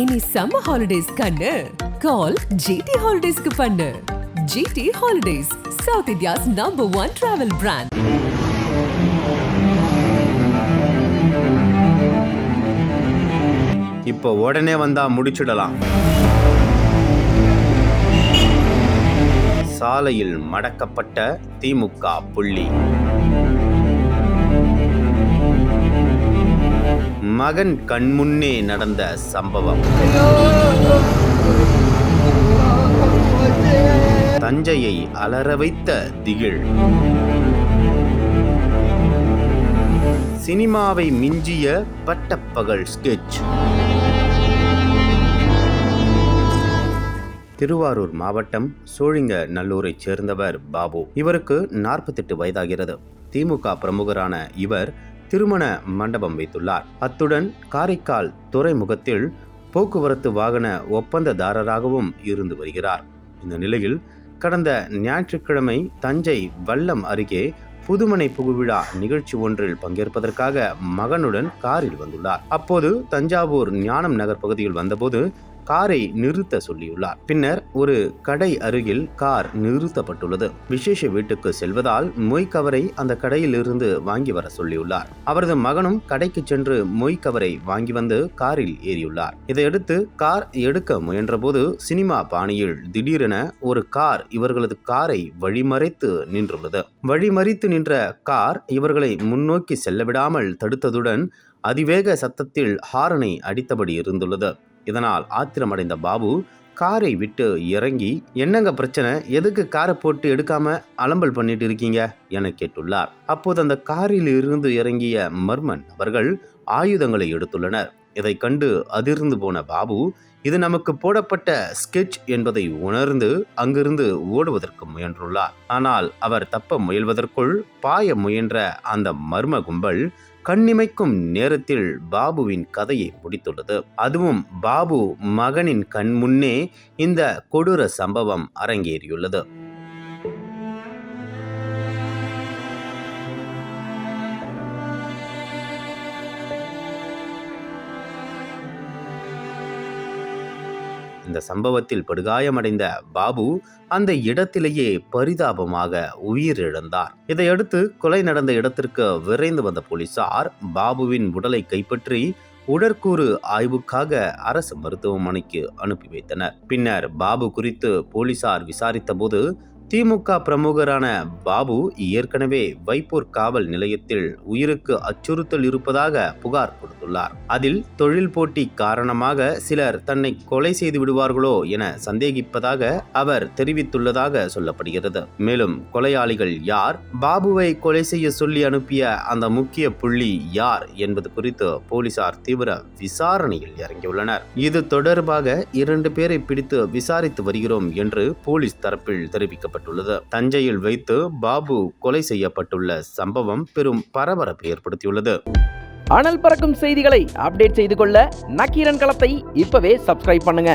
இனி summer holidays கண்ணு. கால் GT ஹாலிடேஸ்க்கு பண்ணு. GT Holidays South India's number one travel brand இப்போ உடனே வந்தா முடிச்சிடலாம். சாலையில் மடக்கப்பட்ட திமுக புள்ளி. மகன் கண்முன்னே நடந்த சம்பவம். தஞ்சையை அலற வைத்த திகில். சினிமாவை மிஞ்சிய பட்டப்பகல் ஸ்கெட்ச் திருவாரூர் மாவட்டம் சோழிங்க நல்லூரைச் சேர்ந்தவர் பாபு. இவருக்கு நாற்பத்தெட்டு வயதாகிறது. திமுக பிரமுகரான இவர் திருமண மண்டபம் வைத்துள்ளார். அத்துடன் காரைக்கால் துறைமுகத்தில் போக்குவரத்து வாகன ஒப்பந்ததாரராகவும் இருந்து வருகிறார். இந்த நிலையில் கடந்த ஞாயிற்றுக்கிழமை தஞ்சை வல்லம் அருகே புதுமனை புகுவிழா நிகழ்ச்சி ஒன்றில் பங்கேற்பதற்காக மகனுடன் காரில் வந்துள்ளார். அப்போது தஞ்சாவூர் ஞானம் நகர் பகுதியில் வந்தபோது காரை நிறுத்த சொல்லியுள்ளார். பின்னர் ஒரு கடை அருகில் கார் நிறுத்தப்பட்டுள்ளது. விசேஷ வீட்டுக்கு செல்வதால் மொய் கவரை அந்த கடையிலிருந்து வாங்கி வர சொல்லியுள்ளார். அவரது மகனும் கடைக்கு சென்று மொய் கவரை வாங்கி வந்து காரில் ஏறியுள்ளார். இதையடுத்து கார் எடுக்க முயன்றபோது சினிமா பாணியில் திடீரென ஒரு கார் இவர்களது காரை வழிமறைத்து நின்றுள்ளது. வழிமறித்து நின்ற கார் இவர்களை முன்னோக்கி செல்ல விடாமல் தடுத்ததுடன் அதிவேக சத்தத்தில் ஹாரனை அடித்தபடி இருந்துள்ளது. இதனால் ஆத்திரமடைந்த பாபு காரை விட்டு இறங்கி என்னங்க பிரச்சனை? எதுக்கு காரை போட்டு எடுக்காம அலம்பல் பண்ணிட்டு இருக்கீங்க? என கேட்டுள்ளார். அப்போது அந்த காரில் இருந்து இறங்கிய மர்மன் அவர்கள் ஆயுதங்களை எடுத்துள்ளனர். இதை கண்டு அதிர்ந்து போன பாபு இது நமக்கு போடப்பட்ட ஸ்கெட்ச் என்பதை உணர்ந்து அங்கிருந்து ஓடுவதற்கு முயன்றுள்ளார். ஆனால் அவர் தப்ப முயல்வதற்குள் பாய முயன்ற அந்த மர்ம கும்பல் கண்ணிமைக்கும் நேரத்தில் பாபுவின் கதையை முடித்துள்ளது. அதுவும் பாபு மகனின் கண் முன்னே இந்த கொடூர சம்பவம் அரங்கேறியுள்ளது. இந்த சம்பவத்தில் படுகாயமடைந்த பாபு அந்த இடத்திலேயே பரிதாபமாக உயிரிழந்தார். இதையடுத்து கொலை நடந்த இடத்திற்கு விரைந்து வந்த போலீசார் பாபுவின் உடலை கைப்பற்றி உடற்கூறு ஆய்வுக்காக அரசு மருத்துவமனைக்கு அனுப்பி வைத்தனர். பின்னர் பாபு குறித்து போலீசார் விசாரித்த போது திமுக பிரமுகரான பாபு ஏற்கனவே வைப்பூர் காவல் நிலையத்தில் உயிருக்கு அச்சுறுத்தல் இருப்பதாக புகார் கொடுத்துள்ளார். அதில் தொழில் போட்டி காரணமாக சிலர் தன்னை கொலை செய்து விடுவார்களோ என சந்தேகிப்பதாக அவர் தெரிவித்துள்ளதாக சொல்லப்படுகிறது. மேலும் கொலையாளிகள் யார் பாபுவை கொலை செய்ய சொல்லி அனுப்பிய அந்த முக்கிய புள்ளி யார் என்பது குறித்து போலீசார் தீவிர விசாரணையில் இறங்கியுள்ளனர். இது தொடர்பாக இரண்டு பேரை பிடித்து விசாரித்து வருகிறோம் என்று போலீஸ் தரப்பில் செய்யப்பட்டுள்ளது தஞ்சையில் வைத்து பாபு கொலை செய்யப்பட்டுள்ள சம்பவம் பெரும் பரபரப்பை ஏற்படுத்தியுள்ளது. அனல் பறக்கும் செய்திகளை அப்டேட் செய்து கொள்ள நக்கீரன் களத்தை இப்பவே சப்ஸ்கிரைப் பண்ணுங்க.